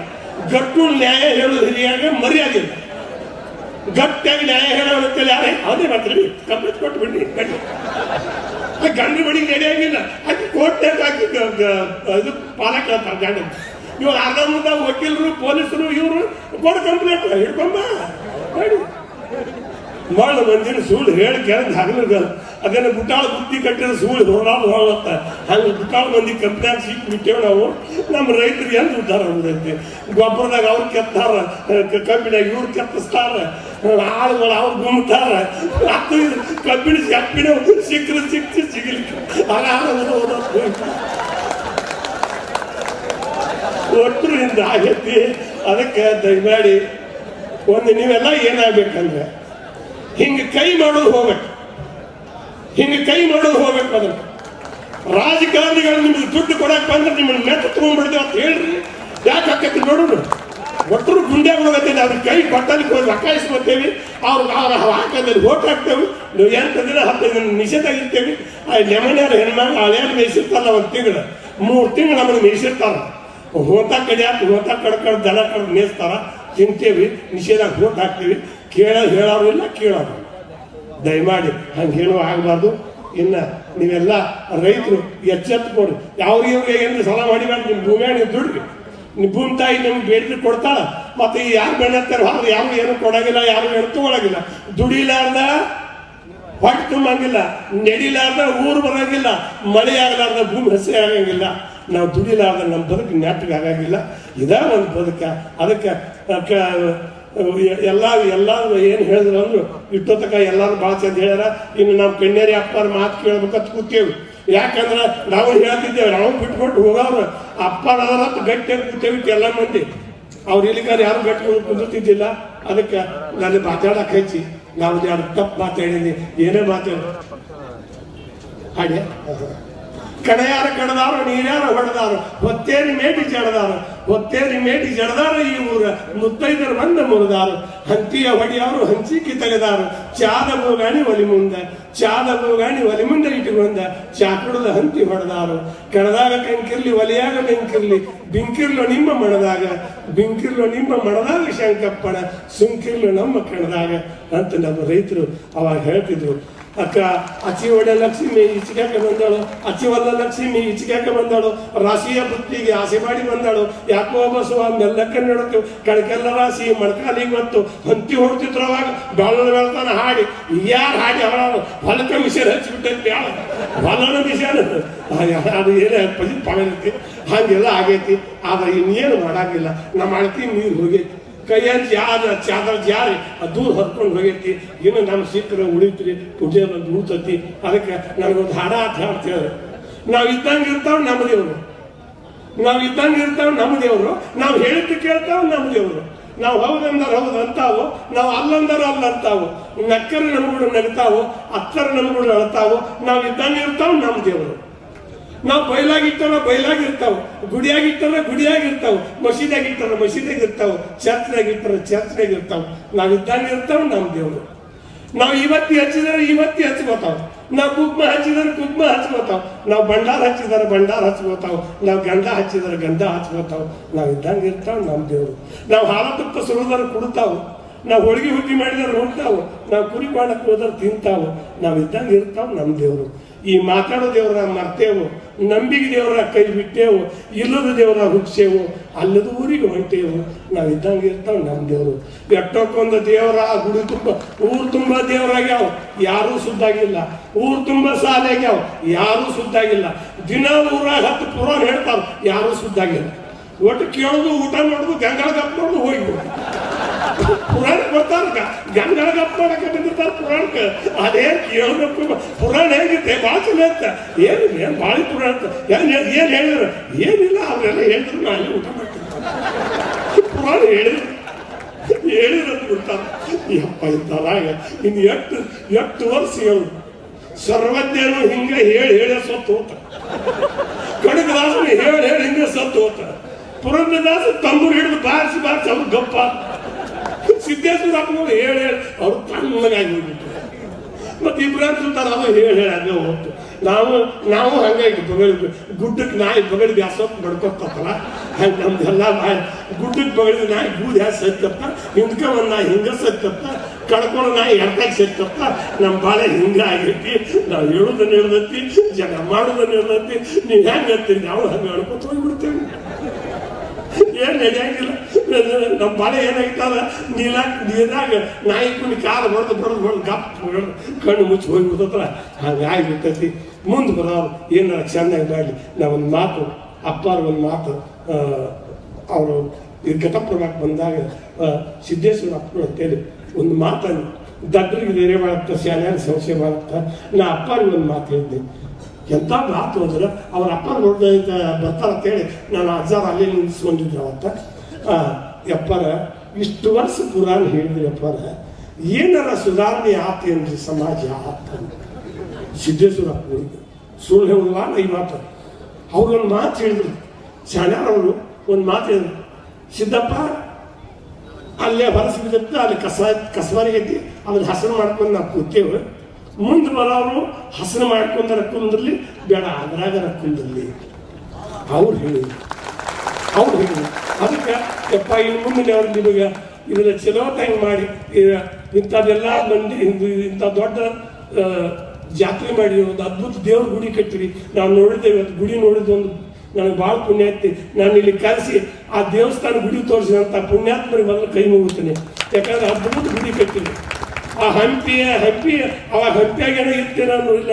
ಗಟ್ಟು ನ್ಯಾಯ ಹೇಳೋದು ಹಿರಿಯಾಗ ಮರ್ಯಾದೆ ಇಲ್ಲ. ಗಟ್ಟಿಯಾಗಿ ನ್ಯಾಯ ಹೇಳೋಣ ಯಾರೇ? ಅವನೇ ಮಾತ್ರ ಕಂಪ್ಲೀಟ್ ಕೊಟ್ಟು ಬಿಡಿ ಆ ಗಂಡು ಬಡಿಗೆ ನಡೆಯಾಗಿಲ್ಲ ಅದು ಕೋರ್ಟ್ನಾಗ ಹಾಕಿ ಪಾಲಕ ಇದು ಪಾಲ ಕೇಳ್ತಾರೆ ಗಂಡ ಇವ್ರು ಅರ್ಧ ಮುಂದ ವಕೀಲರು, ಪೊಲೀಸರು, ಇವರು ಕೊಡ ಕಂಪ್ಲೇಂಟ್ ಹಿಡ್ಕೊಂಬ. ಮಾಡ ಮಂದಿನ ಸುಳ್ಳು ಹೇಳಿ ಕೇಳಿದ ಹಗಲಿದ. ಅದನ್ನ ಗುಟ್ಟಾಳ ಬುತ್ತಿ ಕಟ್ಟಿದ ಸುಳ್ಳು ಹೊರಡಾದ ಹೋಗತ್ತ. ಹಂಗೆ ಗುಟ್ಟಾಳ ಮಂದಿ ಕಂಪ್ನ್ಯಾಗ ಸಿಕ್ಕಿ ಬಿಟ್ಟೇವ್ ನಾವು. ನಮ್ಮ ರೈತರಿಗೆ ಎಂದು ಉದ್ದಾರ ಆಗುದೈತಿ? ಗೊಬ್ಬರದಾಗ ಅವ್ರು ಕೆತ್ತಾರ ಕಬ್ಬಿನಾಗ ಇವ್ರು ಕೆತ್ತಿಸ್ತಾರ. ಆಳುಗಳು ಅವ್ರು ಗುಮ್ತಾರ. ಅದು ಕಬ್ಬಿಣ ಕಬ್ಬಿಣ ಸಿಕ್ಕರೆ ಸಿಕ್ತಿ ಸಿಗಲಿಕ್ಕೆ. ಆಗ ಒಟ್ಟರಿಂದ ಆಗೈತಿ ಅದಕ್ಕೆ ದಯಮಾಡಿ ಒಂದು ನೀವೆಲ್ಲ ಏನಾಗ್ಬೇಕಂದ್ರೆ, ಹಿಂಗೆ ಕೈ ಮಾಡೋದು ಹೋಗ್ಬೇಕು. ಹಿಂಗೆ ಕೈ ಮಾಡೋದು ಹೋಗ್ಬೇಕು ಅದನ್ನು ರಾಜಕಾರಣಿಗಳು ನಿಮ್ಗೆ ದುಡ್ಡು ಕೊಡಕ್ ಬಂದ್ರೆ ನಿಮ್ಮನ್ನ ಮೆತ್ತ ತಗೊಂಡ್ಬಿಡ್ತೇವೆ ಅಂತ ಹೇಳ್ರಿ. ಯಾಕೆ ಆಕೈತಿ ನೋಡೋಣ ಒಟ್ಟರು ಗುಂಡೆ ಹೋಗತ್ತೇನೆ, ಅದ್ರ ಕೈ ಕೊಟ್ಟಲ್ಲಿ ಹೋಗಿ ರೊಕ್ಕ ಇಸ್ಕೊತೇವಿ. ಅವ್ರ ಹಾಕದಲ್ಲಿ ಓಟ್ ಹಾಕ್ತೇವೆ. ನೀವು ಎಂಟು ದಿನ ಹತ್ತೈದು ದಿನ ನಿಷೇಧ ಆಗಿರ್ತೇವೆ ಆ ನೆಮನ್ಯಾರ ಹೆಣ್ಮಕ್ಳು ಹಳೆಯಲ್ಲಿ ಮೇಯಿಸಿರ್ತಾರಲ್ಲ ಒಂದು ತಿಂಗಳು. ಮೂರು ತಿಂಗಳು ನಮಗೆ ಮೇಯಿಸಿರ್ತಾರ ಹೋತ ಕಡ್ಯಾಕ ಹೋತ ಕಡ್ಕಡ್ ದನ ಕಡ್ ಮೇಯಿಸ್ತಾರ, ತಿಂತೇವಿ, ನಿಷೇಧ ಹೋಟ್ ಹಾಕ್ತೀವಿ. ಕೇಳ ಹೇಳೋರು ಇಲ್ಲ, ಕೇಳೋರು. ದಯಮಾಡಿ ಹಂಗೆ ಹೇಳುವ ಆಗಬಾರ್ದು. ಇನ್ನ ನೀವೆಲ್ಲ ರೈತರು ಎಚ್ಚೆತ್ಕೊಡ್ರಿ ಯಾವ್ರಿಗೆ ಏನು ಸಲ ಮಾಡಿಬಾರ್ದು ನಿಮ್ಮ ಭೂಮಿ ನೀವು ದುಡ್ರಿ ನಿಮ್ಮ ಭೂಮಿ ತಾಯಿ ನಿಮ್ಗೆ ಬೇಡಿದ್ರೆ ಕೊಡ್ತಾಳ. ಮತ್ತೆ ಯಾರು ಬೆಣ್ಣತ್ತಾರೆ ಹಾಗೆ ಯಾರು ಏನು ಕೊಡೋಗಿಲ್ಲ, ಯಾರು ಏನು ತಗೊಳಗಿಲ್ಲ. ದುಡಿಲಾರ್ದ ಹೊಟ್ಟೆ ತುಂಬಂಗಿಲ್ಲ, ನಡಿಲಾರ್ದ ಊರು ಬರೋಂಗಿಲ್ಲ, ಮಳೆ ಆಗಲಾರ್ದ ಭೂಮಿ ಹಸಿ ಆಗಂಗಿಲ್ಲ. ನಾವು ದುಡಿಲಾರ್ದ ನಮ್ಮ ಬದುಕು ನೆಟ್ಟಿಗೆ ಆಗಂಗಿಲ್ಲ. ಇದೇ ಒಂದು ಬದುಕ. ಅದಕ್ಕೆ ಅದ್ಕ ಎಲ್ಲ ಎಲ್ಲ ಏನು ಹೇಳಿದ್ರು ಅಂದ್ರು ಇಟ್ಟೊತ್ತಕ ಎಲ್ಲಾರು ಭಾಳ ಚಂದ ಹೇಳ್ಯಾರ. ಇನ್ನು ನಮ್ಮ ಕಣ್ಣೇರಿ ಅಪ್ಪರ ಮಾತು ಕೇಳ್ಬೇಕಂತ ಕೂತೇವೆ. ಯಾಕಂದ್ರೆ ನಾವು ಹೇಳ್ತಿದ್ದೇವೆ ನಾವು ಬಿಟ್ಬಿಟ್ಟು ಹೋಗೋರು ಅಪ್ಪರ ಗಟ್ಟಿಯಾಗಿ ಕೂತೇವಿ ಎಲ್ಲ ಮಂದಿ. ಅವ್ರು ಇಲ್ಲಿಗಾರ ಯಾರು ಗಟ್ಟಿ ಕುಂದಿರ್ತಿದ್ದಿಲ್ಲ. ಅದಕ್ಕೆ ನಾನು ಮಾತಾಡಕ್ ಹೆಚ್ಚಿ, ನಾವು ಯಾರು ತಪ್ಪು ಮಾತಾಡಿದ್ದೀನಿ ಏನೇ ಮಾತಾಡಿ. ಹಾಗೆ? ಕಡೆಯಾರ ಕಡದಾರು, ನೀರ್ಯಾರ ಹೊಡೆದಾರು, ಹೊತ್ತೇರಿ ಮೇಟಿ ಜಡದಾರು, ಹೊತ್ತೇರಿ ಮೇಟಿ ಜಡದಾರ ಈ ಊರ ಮುತ್ತೈದರು ಬಂದ ಮುರಿದಾರು. ಹಂತಿಯ ಹೊಡಿಯವರು ಹಂಚಿಕೆ ತೆಗೆದಾರು. ಚಾದ ಬೋಗಾಣಿ ಒಲಿ ಮುಂದ, ಚಾದ ಬೋಗಾಣಿ ಒಲಿ ಮುಂದೆ ಇಟ್ಟುಕೊಂಡ ಚಾಕುಡದ ಹಂತಿ ಹೊಡೆದಾರು. ಕಡದಾಗ ಕಂಕಿರ್ಲಿ, ಒಲಿಯಾಗ ಬೆಂಕಿರ್ಲಿ, ಬಿಂಕಿರ್ಲು ನಿಮ್ಮ ಮಣದಾಗ ಬಿಂಕಿರ್ಲು ನಿಮ್ಮ ಮಣದಾಗ ಶಂಕಪ್ಪಣ ಸುಂಕಿರ್ಲು ನಮ್ಮ ಕಣದಾಗ ಅಂತ ನಮ್ಮ ರೈತರು ಅವಾಗ ಹೇಳ್ತಿದ್ರು. ಅಕ್ಕ, ಅಚ್ಚಿ ಒಡೆ ಲಕ್ಷ್ಮಿ ಈಚಿಗಾಕ ಬಂದಾಳು? ಅಚ್ಚಿ ಒಲ್ಲ ಲಕ್ಷ್ಮಿ ಈಚಿಗಾಕ ಬಂದಾಳು? ರಾಶಿಯ ಬುದ್ಧಿಗೆ ಆಸೆ ಮಾಡಿ ಬಂದಾಳು. ಯಾಕೋ ಬಸವ ಮೆಲ್ಲಕ್ಕ ನಡತು ಕಣಕೆಲ್ಲ ರಾಶಿ, ಮಣಕಾಲಿಗೆ ಮತ್ತು ಹಂತಿ ಹೊಡ್ತಿದ್ರವಾಗ ಬೆಳ್ಳ ಬೆಳ್ತಾನ ಹಾಡಿ. ಯಾರು ಹಾಡಿ ಅವಳು ಹೊಲಕ್ಕೆ ಮಿಷನ್ ಹಚ್ಚಿಬಿಟ್ಟಂತೆ ಯಾಳ? ಹೊಲನ ಮಿಷನ್ ಅದು. ಏನೇ ಪಾಗೈತಿ ಹಾಗೆಲ್ಲ ಆಗೈತಿ. ಆದ್ರೆ ಇನ್ನೇನು ಮಾಡಾಗಿಲ್ಲ. ನಮ್ಮ ಅಳತಿ ನೀರು ಹೋಗೈತಿ. ಕೈಯಲ್ಲಿ ಯಾರ, ಚಾದರ ಜಾರಿ ಅದು ದೂರ ಹರ್ಕೊಂಡು ಹೋಗೈತಿ. ಇನ್ನು ನಮ್ಮ ಸಿಕ್ಕರೆ ಉಳಿತ್ರಿ ಪೂಜೆ ಬಂದು ಉಳ್ತತಿ ಅದಕ್ಕೆ ನನಗೊಂದು ಹಾಡ ಅಂತ ಹೇಳ್ತೇವೆ ನಾವು ಇದ್ದಂಗೆ ಇರ್ತಾವ ನಮ್ಮ ದೇವರು. ನಾವು ಇದ್ದಂಗೆ ಇರ್ತಾವ ನಮ್ಮ ದೇವರು. ನಾವು ಹೇಳಿದ್ದು ಕೇಳ್ತಾವ ನಮ್ಮ ದೇವರು. ನಾವು ಹೌದಂದ್ರೆ ಹೌದು ಅಂತಾವು, ನಾವು ಅಲ್ಲಂದರ ಅಲ್ಲ ಅಂತಾವು, ನಕ್ಕರ ನಮ್ಗಳು ನಡೀತಾವು ಅತ್ತರ ನಮ್ಗಳು ಅಳ್ತಾವು ನಾವು ಇದ್ದಂಗೆ ಇರ್ತಾವ ನಮ್ಮ ದೇವರು. ನಾವು ಬಯಲಾಗಿಟ್ಟವ ಬಯಲಾಗಿರ್ತಾವ. ಗುಡಿಯಾಗಿರ್ತಾರ ಗುಡಿಯಾಗಿರ್ತಾವ. ಮಸೀದಿಯಾಗಿಟ್ಟವ ಮಸೀದಿಯಾಗ ಇರ್ತಾವ ಚರ್ಚ್ನಾಗಿಟ್ಟವ ನಾವು ಇದ್ದಂಗೆ ಇರ್ತಾವ ನಮ್ಮ ದೇವರು. ನಾವು ಇವತ್ತಿ ಹಚ್ಚಿದ್ರೆ, ಇವತ್ತಿ ಹಚ್ಕೋತಾವ. ನಾವು ಕುಗ್ಮ ಹಚ್ಚಿದ್ರೆ, ಕುಗ್ಮ ಹಚ್ಕೋತಾವ. ನಾವು ಭಂಡಾರ ಹಚ್ಚಿದಾರೆ, ಭಂಡಾರ ಹಚ್ಕೋತಾವ. ನಾವು ಗಂಧ ಹಚ್ಚಿದ್ರೆ ಗಂಧ ಹಚ್ಕೋತಾವ. ನಾವು ಇದ್ದಂಗೆ ಇರ್ತಾವ ನಮ್ಮ ದೇವರು. ನಾವು ಹಾಲ ತುಪ್ಪ ಸುರಿದ್ರೆ ನಾವ್ ನಾವು ಹೋಳಿಗೆ ಹುಟ್ಟಿ ಮಾಡಿದ್ರೆ ಉಣ್ತಾವು ನಾವು ಕುರಿ ಮಾಡಕ್ಕೆ ಹೋದ್ರೆ ತಿಂತಾವ. ನಾವು ಇದ್ದಂಗೆ ಇರ್ತಾವ ನಮ್ಮ ದೇವರು. ಈ ಮಾತಾಡೋ ದೇವರ ಮರ್ತೇವು, ನಂಬಿಕೆ ದೇವರ ಕೈ ಬಿಟ್ಟೇವು, ಇಲ್ಲದ ದೇವರ ಹುಚ್ಚೇವು ಅಲ್ಲದ ಊರಿಗೆ ಹೊಂಟೇವು ನಾವು ಇದ್ದಂಗೆ ಇರ್ತಾವ ನಮ್ಮ ದೇವರು. ಎಟ್ಟೊಕ್ಕೊಂದು ದೇವರ, ಗುಡಿ ತುಂಬ, ಊರು ತುಂಬ ದೇವರಾಗ್ಯಾವ. ಯಾರೂ ಸುದ್ದಾಗಿಲ್ಲ ಊರು ತುಂಬ ಸಾಲಾಗ್ಯಾವ. ಯಾರೂ ಸುದ್ದಾಗಿಲ್ಲ ದಿನ ಊರಾಗ ಹತ್ತು ಪುರಾಣ ಹೇಳ್ತಾರ, ಯಾರೂ ಸುದ್ದಾಗಿಲ್ಲ ಒಟ್ಟು ಕೇಳೋದು, ಊಟ ಮಾಡೋದು, ಗಂಗಾಳ ಗಪ್ ಮಾಡೋದು, ಹೋಗ್ಬಿಡು. ಪುರಾಣ ಬರ್ತಾರ ಗಂಗಳ ಗಪ್ಪ ಮಾಡಕ್ಕೆ ಬಂದಿರ್ತಾರ ಪುರಾಣಕ್ಕೆ. ಅದೇ ಕೇಳಬೇಕು ಪುರಾಣ ಹೇಗಿತ್ತೆ ಚಲೋ ಅಂತ. ಏನು ಏನು ಭಾಳ ಪುರಾಣ ಅಂತ. ಏನು ಏನು ಹೇಳಿದ್ರು? ಏನಿಲ್ಲ, ಅವರೆಲ್ಲ ಹೇಳಿದ್ರು, ನಾನು ಊಟ ಮಾಡ್ತೀನಿ. ಪುರಾಣ ಹೇಳಿದ್ರು. ಹೇಳಿದ್ರು ಬಿಡ್ತಾರ ಯಪ್ಪ ಇದ್ದಾರಾಗ ಇನ್ನು ಎಷ್ಟು ಎಷ್ಟು ವರ್ಷ ಹೇಳು. ಸರ್ವಜ್ಞನು ಹಿಂಗ ಹೇಳಿ ಹೇಳಿ ಸತ್ತು ಹೋತ ಕನಕದಾಸನು ಹೇಳಿ ಹೇಳಿ ಹಿಂಗೆ ಸತ್ತು ಹೋತ ಪುರಂದರದಾಸ ತಂಬೂರು ಹಿಡಿದು ಬಾರಿಸಿ ಬಾರಿಸಿ, ಅವ್ರು ಗಪ್ಪ. ಸಿದ್ದೇಶ್ವರ ಹೇಳಿ ಹೇಳಿ, ಅವ್ರು ತಣ್ಣಗಾಗಿ ಹೋಗ್ಬಿಟ್ರು. ಮತ್ತೆ ಇಬ್ರಾಹಿಂ ಸುಲ್ತಾನ್ ಅದು ಹೇಳಿ ಹೇಳಿ ಹಂಗೆ ಹೋಗ್ತು ನಾವು ನಾವು ಹಂಗಾಗಿ ಬಗಳಿದ್ವಿ ಗುಡ್ಡಕ್ಕೆ ನಾಯಿ ಬಗಲ್ ಬ್ಯಾಸೊತ್ತು ಬಡ್ಕೊತಲ್ಲ ಹಂಗೆ ನಮ್ದೆಲ್ಲ ನಾಯಿ ಗುಡ್ಡಕ್ಕೆ ಬಗಲಿದ ನಾಯಿ ಗೂಡ್ ಹ್ಯಾ ಸತ್ತಪ್ಪ ಹಿಂದ್ಕ ಒಂದು ನಾಯಿ ಹಿಂಗ ಸತ್ತಪ್ಪ ಕಳ್ಕೊಂಡು ನಾಯಿ ಎರ್ಕಾಗಿ ಸತ್ತಪ್ಪ ನಮ್ಮ ಬಾಳೆ ಹಿಂಗ ಆಗೈತಿ, ನಾವು ಹೇಳೋದನ್ನ ಹೇಳ್ದತ್ತಿ ಜನ ಮಾಡೋದನ್ನ ಹೇಳ್ದತ್ತಿ ನೀವು ಹೆಂಗೆ ಅಂತೀರಿ ನಾವು ಹಂಗೆ ಹೇಳ್ಕೊತ ಹೋಗ್ಬಿಡ್ತೇವೆ. ಏನು ನಡೆಯಂಗಿಲ್ಲ ನಮ್ಮ ಬಾಳೆ ಏನಾಗಿತ್ತಲ್ಲ ನೀಲ ನೀರಾಗ ನಾಯಿ ಕುಂಡಿ ಕಾಲು ಬಡ್ದು ಬರೋದು ಬರೋದು ಗಪ್ ಕಣ್ಣು ಮುಚ್ಚಿ ಹೋಗ್ಬಿಡ್ತತ್ರ ಹಂಗಾಗಿರ್ತೈತಿ ಮುಂದೆ ಬರೋರು ಏನಾರ ಚೆನ್ನಾಗಿ ಬರಲಿ ನಾವೊಂದು ಮಾತು, ಅಪ್ಪಾರ ಒಂದು ಮಾತು ಅವರು ಈ ಘಟಪ್ರಭಾಕ್ ಬಂದಾಗ ಸಿದ್ದೇಶ್ವರ ಅಪ್ಪನ ಅಂತೇಳಿ ಒಂದು ಮಾತನ್ನು ದಡ್ಡರಿಗೆ ಧೈರ್ಯ ಮಾಡುತ್ತಾ ಶಾಲೆಯಾಗ ಸಮಸ್ಯೆ ಮಾಡುತ್ತಾ ನಾ ಅಪ್ಪಾರಿಗೆ ಒಂದು ಮಾತು ಹೇಳಿದ್ದೆ ಎಂಥ ಮಾತು ಅಂದ್ರೆ, ಅವ್ರ ಅಪ್ಪ ನೋಡ್ದ ಬರ್ತಾರಂತೇಳಿ, ನಾನು ಅಜ್ಜಾರ ಅಲ್ಲಿ ನಿಲ್ಲಿಸ್ಕೊಂಡಿದ್ದೆ ಅವತ್ತ. ಯಪ್ಪರ, ಇಷ್ಟು ವರ್ಷ ಪುರಾಣ ಹೇಳಿದ್ರಿ ಅಪ್ಪರ ಏನಾರ ಸುಧಾರಣೆ ಆತೇನ್ರಿ ಸಮಾಜ ಆತ ಸಿದ್ದೇಶ್ವರ ಸುಳ್ಳು ಹೇಳುವ ಈ ಮಾತು. ಅವ್ರೊಂದು ಮಾತು ಹೇಳಿದ್ರು. ಶಾಣ್ಯಾರವರು ಒಂದು ಮಾತು ಹೇಳಿದ್ರು. ಸಿದ್ದಪ್ಪ, ಅಲ್ಲೇ ಹೊಲಸು ಬಿದ್ದತ್ತ ಅಲ್ಲಿ ಕಸ ಕಸಬಾರಿಗೆ ಐತಿ ಅದನ್ನ ಹಸನ ಮಾಡ್ಕೊಂಡು ನಾವು ಕೂತೇವೆ. ಮುಂದೆ ಬರೋರು ಹಸನ ಮಾಡ್ಕೊಂಡರ ಬೇಡ, ಅದ್ರಾಗರ ಕುಂದ್ರಲಿ. ಅವ್ರು ಹೇಳಿದ್ರು. ಅವ್ರು ಹೇಳಿದ್ರು ಅದಕ್ಕೆ ಯಪ್ಪ ಇನ್ನು ಮುಂದೆ ಅವ್ರು ನಿಮಗೆ ಚಲೋ ಟೈಮ್ ಮಾಡಿ ಇಂಥದ್ದೆಲ್ಲ ಮಂದಿ, ಇದು ಇಂಥ ದೊಡ್ಡ ಜಾತ್ರೆ ಮಾಡಿ, ಒಂದು ಅದ್ಭುತ ದೇವ್ರ ಗುಡಿ ಕಟ್ಟಿರಿ. ನಾವು ನೋಡಿದ್ದೇವೆ ಇವತ್ತು ಗುಡಿ ನೋಡಿದ್ದು ಒಂದು ನನಗೆ ಭಾಳ ಪುಣ್ಯ ಐತಿ ನಾನು ಇಲ್ಲಿ ಕರೆಸಿ, ಆ ದೇವಸ್ಥಾನ ಗುಡಿ ತೋರಿಸಿದಂಥ ಪುಣ್ಯಾತ್ಮರಿಗೆ ಮೊದಲು ಕೈ ಮುಗುತ್ತೇನೆ ಯಾಕಂದ್ರೆ ಅದ್ಭುತ ಗುಡಿ ಕಟ್ಟಿರಿ. ಆ ಹಂಪಿಯ ಹಂಪಿ ಅವಾಗ ಹಂಪಿಯಾಗ ಏನೋ ಇರ್ತೇನೋ ಇಲ್ಲ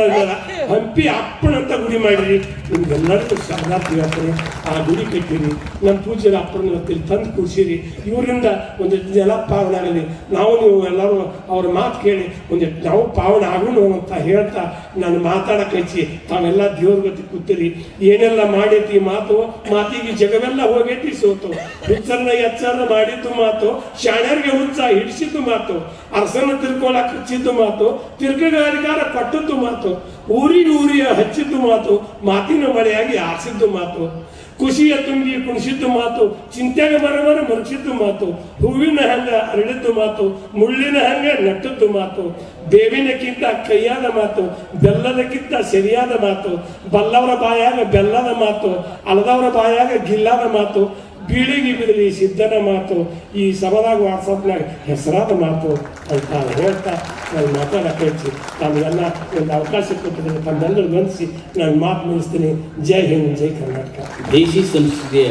ಇಲ್ಲ ಅಪ್ಪಣ ಅಪ್ಪನಂತ ಗುಡಿ ಮಾಡಿರಿ. ನಿಮ್ಗೆಲ್ಲರಿಗೂ ಶರಣಾರ್ಥಿ ಹೇಳ್ತೀನಿ ಆ ಗುಡಿ ಕಟ್ಟಿರಿ. ನಮ್ಮ ಪೂಜೆಯ ಅಪ್ಪನ ಇವತ್ತಿಲ್ಲಿ ತಂದು ಕೂಡಿಸಿರಿ. ಇವರಿಂದ ಒಂದು ಜನ ಪಾವನ ಆಗಲಿ. ನಾವು ನೀವು ಎಲ್ಲರೂ ಅವ್ರ ಮಾತು ಕೇಳಿ ಒಂದು ನಾವು ಪಾವನ ಆಗೋಣ ಅಂತ ಹೇಳ್ತಾ ನಾನು ಮಾತಾಡಕ್ಕೆ ಹಚ್ಚಿ ತಾವೆಲ್ಲ ದೇವ್ರ ಗತಿ ಕೂತಿರಿ. ಏನೆಲ್ಲ ಮಾಡೈತಿ ಮಾತು? ಮಾತಿಗೆ ಜಗವೆಲ್ಲ ಹೋಗೈತಿ ಸೋತು. ಹುಚ್ಚರನ್ನ ಎಚ್ಚರ ಮಾಡಿದ್ದು ಮಾತು. ಶಾಣ್ಯರಿಗೆ ಹುಚ್ಚ ಹಿಡಿಸಿದ್ದು ಮಾತು. ಅರಸನ ತಿರ್ಕೊಳಕ್ಕೆ ಹಚ್ಚಿದ್ದು ಮಾತು. ತಿರ್ಗಗಾರಿಕಾರ ಪಟ್ಟದ್ದು ಮಾತು. ಊರಿಗೆ ಊರಿಯ ಹಚ್ಚಿದ್ದು ಮಾತು, ಮಾತಿನ ಮಳೆಯಾಗಿ ಆರಿಸಿದ್ದು ಮಾತು, ಖುಷಿಯ ತುಂಬಿ ಕುಣಿಸಿದ್ದು ಮಾತು, ಚಿಂತೆಗೆ ಮರಮರ ಮುರುಚಿದ್ದು ಮಾತು, ಹೂವಿನ ಹಂಗ ಅರಳಿದ್ದು ಮಾತು, ಮುಳ್ಳಿನ ಹಂಗ ನಟ್ಟದ್ದು ಮಾತು, ಬೇವಿನಕ್ಕಿಂತ ಕೈಯಾದ ಮಾತು, ಬೆಲ್ಲದಕ್ಕಿಂತ ಸರಿಯಾದ ಮಾತು, ಬಲ್ಲವರ ಬಾಯಾಗ ಬೆಲ್ಲದ ಮಾತು, ಅಲದವರ ಬಾಯಾಗ ಗಿಲ್ಲದ ಮಾತು, ಬೀಳಿಗೆ ಬಿಡಲಿ ಸಿದ್ಧನ ಮಾತು, ಈ ಸಭದಾಗ ವಾಟ್ಸಪ್ನಾಗ ಹೆಸರಾದ ಮಾತು. ಅಂತ ಹೇಳ್ತಾ ನಾನು ಮಾತಾಡಕ್ಕೆ ಹೆಚ್ಚಿ ತಮಗೆಲ್ಲ ಒಂದು ಅವಕಾಶ ಕೊಟ್ಟಿದ್ದೀನಿ ತಮ್ಮೆಲ್ಲರೂ ಗಮನಿಸಿ ನಾನು ಮಾತು ಮುಗಿಸ್ತೀನಿ ಜೈ ಹಿಂದ್ ಜೈ ಕರ್ನಾಟಕ ದೇಶಿ ಸಂಸ್ಕೃತಿಯ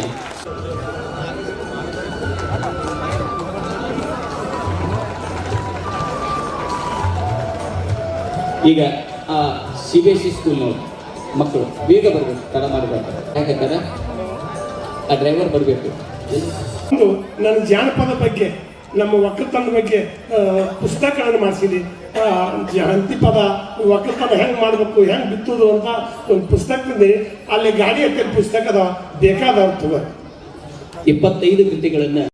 ಈಗ ಆ ಸಿ ಬಿ ಎಸ್ ಸಿ ಸ್ಕೂಲ್ನವರು ಮಕ್ಕಳು ಬೇಗ ಬರಬೇಕು ತಡ ಮಾಡಬೇಕು ಯಾಕಂದ್ರೆ ಆ ಡ್ರೈವರ್ ಬರಬೇಕು ನನ್ನ ಜಾನಪದ ಬಗ್ಗೆ ನಮ್ಮ ಒಕ್ಕಲ್ತನ ಬಗ್ಗೆ ಪುಸ್ತಕಗಳನ್ನು ಮಾಡಿಸಿದೆ ಹಂತಿಪದ ಒಕ್ಕಲ್ತನ ಹೆಂಗೆ ಮಾಡಬೇಕು, ಹೆಂಗೆ ಬಿತ್ತೋದು ಅಂತ ಒಂದು ಪುಸ್ತಕದಲ್ಲಿ ಅಲ್ಲಿ ಗಾಡಿ ಹತ್ತಿರ ಪುಸ್ತಕದ ಬೇಕಾದವ್ರು ತಗೋ ಇಪ್ಪತ್ತೈದು ಕೃತಿಗಳನ್ನು